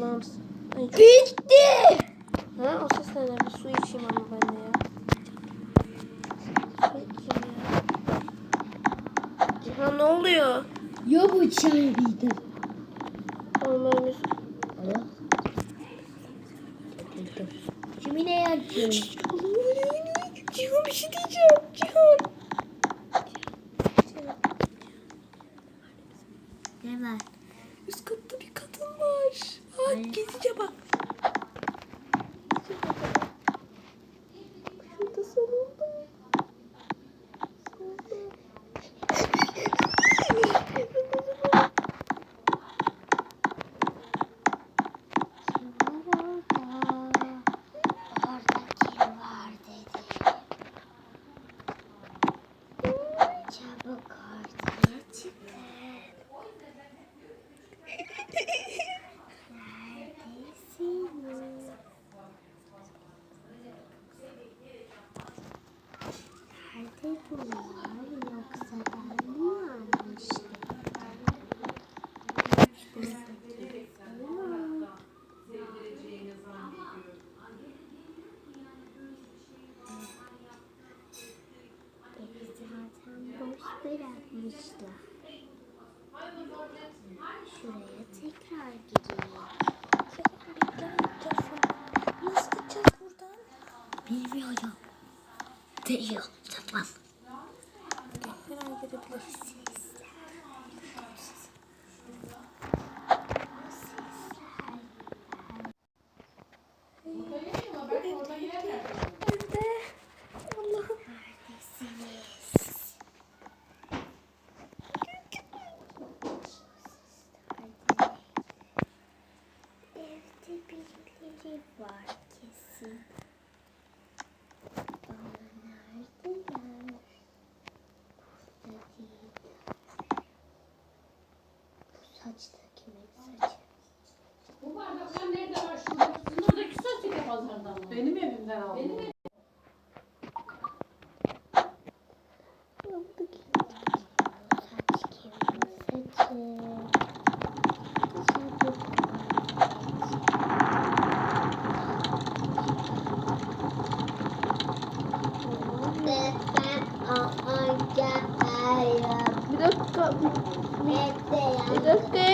Allah'ım. Çok... Bitti. Ha o ses ne? Bir su içeyim ama ben de ya. Su içeyim ya. Cihan ne oluyor? Ya bu çayrıydı. Oğlum ben bir su... Allah. Kimine yapıyorsun? Nerede bunlar yoksa ben mi bırakmışlar. Şuraya tekrar gireyim. Nasıl gideceğiz? Bilmiyorum. Değil, Tamam. Okay. Benim evimden aldım. Benim ev- Saç kimin saçı? Çabuk Bir dakika. Bir dakika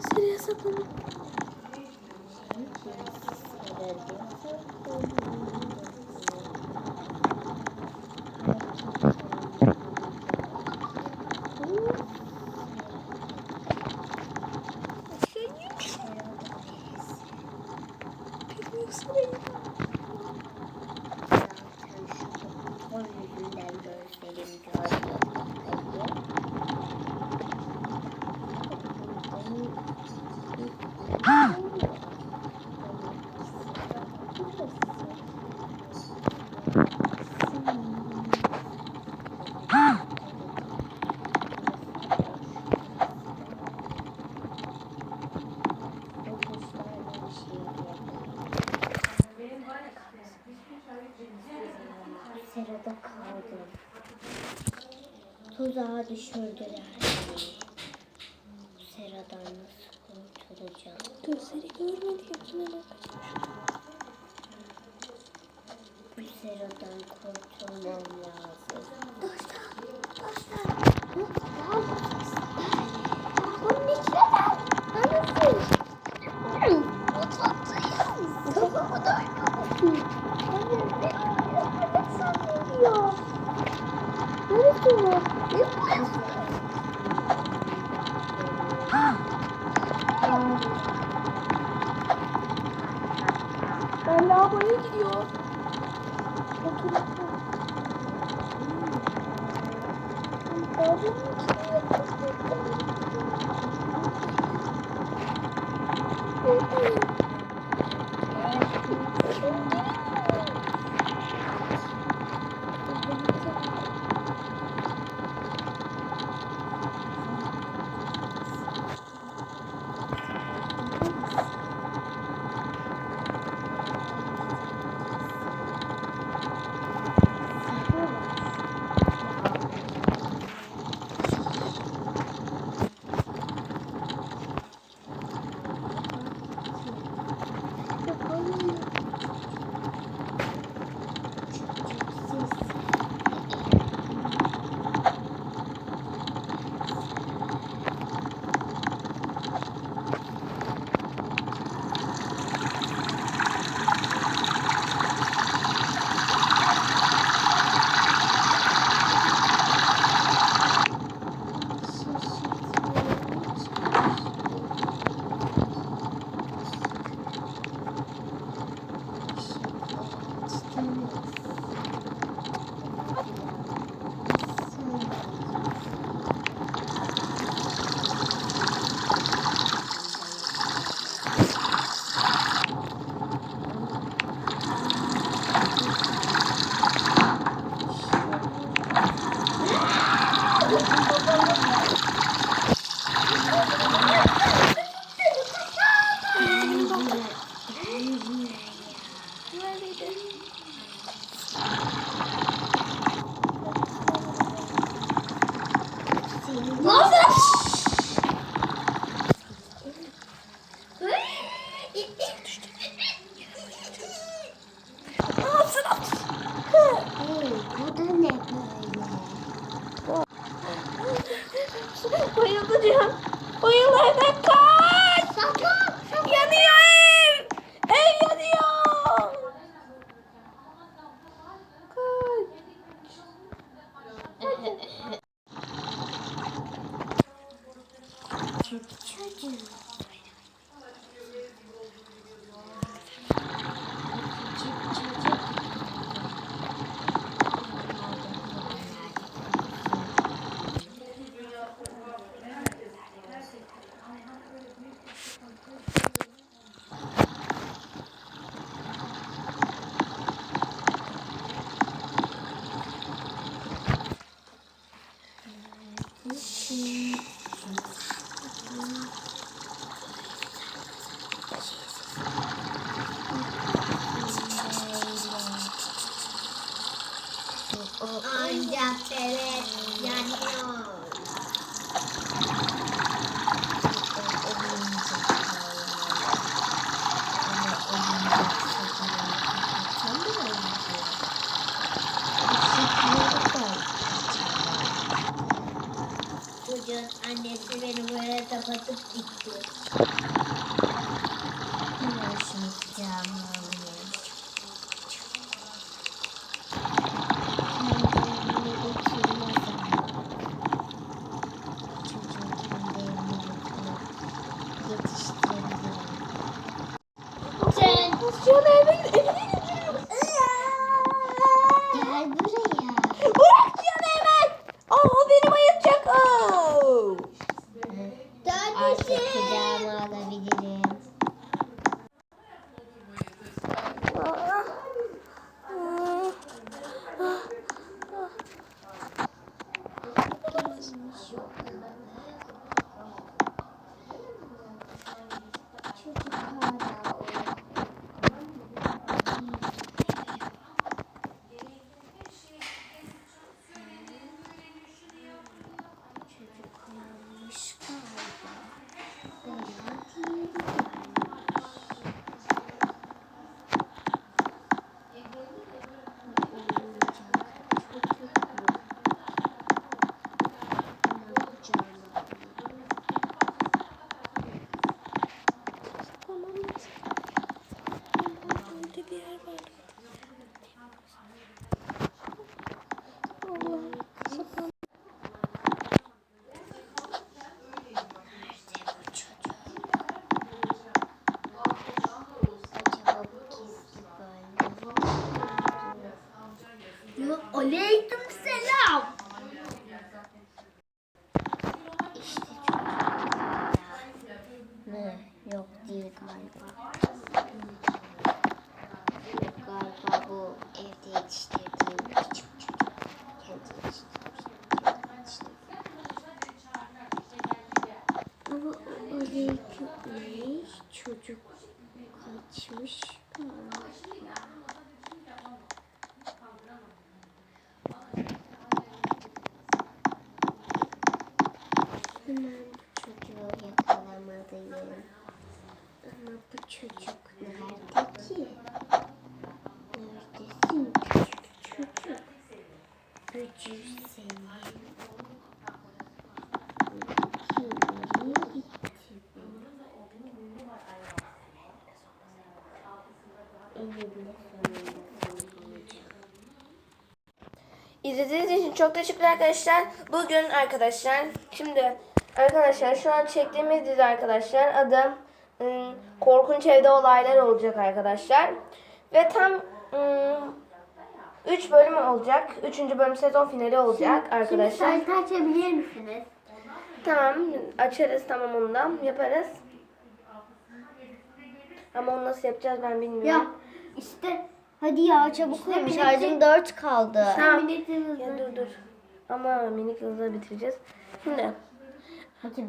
Sıraya saklanın. Serada kaldım. Tuzağa düşürdüler. Bu seradan nasıl kurtulacağım? Gözleri görmedi hepsine bak. Bu seradan kurtulmam lazım. Ben lavaboya gidiyor. Otur otur. Lavabonun. Çünkü çocuğum. Kucağıma alabilirim. Çocuk hala uyuyor. Çocuk uyanmış galiba. Veya diğeri Burada bir yer var. Aleyküm selam. İşte Ne? Yok değil galiba. Yok galiba bu yetiştirdiğim küçük çocuk. Kendi yetiştirmiştim. Ama o aleyküm çocuk kaçmış galiba. Hemen bu çocuğu yakalamalıyım. Ama bu çocuk nerede ki? Neredesin küçük çocuk? Öcü seni. Kim nereye gitti bu? Eninde sonunda seni bulacağım. İzlediğiniz için çok teşekkürler arkadaşlar. Bugün arkadaşlar şimdi arkadaşlar şu an çektiğimiz dizi arkadaşlar adı ım, Korkunç Evde Olaylar olacak arkadaşlar. Ve tam 3 bölüm olacak. 3. bölüm sezon finali olacak arkadaşlar. Şimdi sayfa açabilir misiniz? Tamam açarız tamam ondan yaparız. Ama onu nasıl yapacağız ben bilmiyorum. Ya işte hadi ya çabuk İşte olun. Şarjım 4 kaldı. Tamam. Ya dur dur. Ama minik hızla bitireceğiz. Şimdi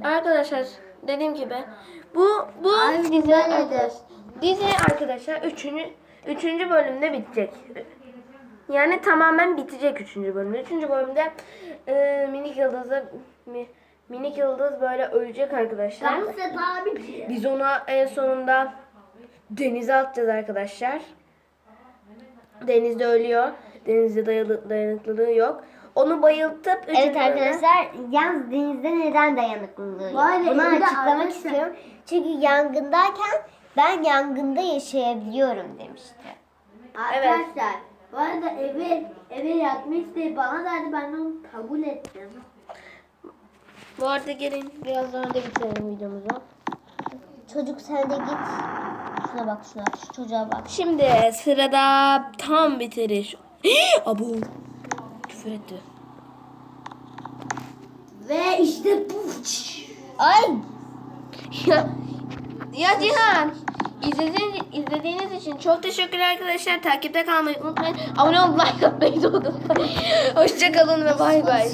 arkadaşlar dediğim gibi bu bu Ay, dizi arkadaş. Dizi arkadaşlar üçüncü, üçüncü bölümde bitecek. Yani tamamen bitecek üçüncü bölümde. Üçüncü bölümde e, minik yıldızı mi, minik yıldız böyle ölecek arkadaşlar. Gamze abi. Biz ona en sonunda denize atacağız arkadaşlar. Denizde ölüyor. Denizde dayalı, dayanıklılığı yok. Onu bayıltıp Evet bölümde- arkadaşlar yalnız denizde neden dayanıklılığı yok? Vay Bunu açıklamak arkadaşlar- istiyorum. Çünkü yangındayken ben yangında yaşayabiliyorum demişti. Arkadaşlar bu arada eve eve yatmak isteyip bana verdi ben onu kabul ettim. Bu arada gelin birazdan da bitirelim videomuzu. Çocuk sen de git. Şuna bak şuna. Şu çocuğa bak. Şimdi sırada tam bitiriş. Abu. Küfür etti. Ve işte bu. Ay! Ya, ya Cihan. İzlediğiniz, izlediğiniz için çok teşekkürler arkadaşlar. Takipte kalmayı unutmayın. Abone olmayı, like atmayı unutmayın. Hoşçakalın ve bay bay.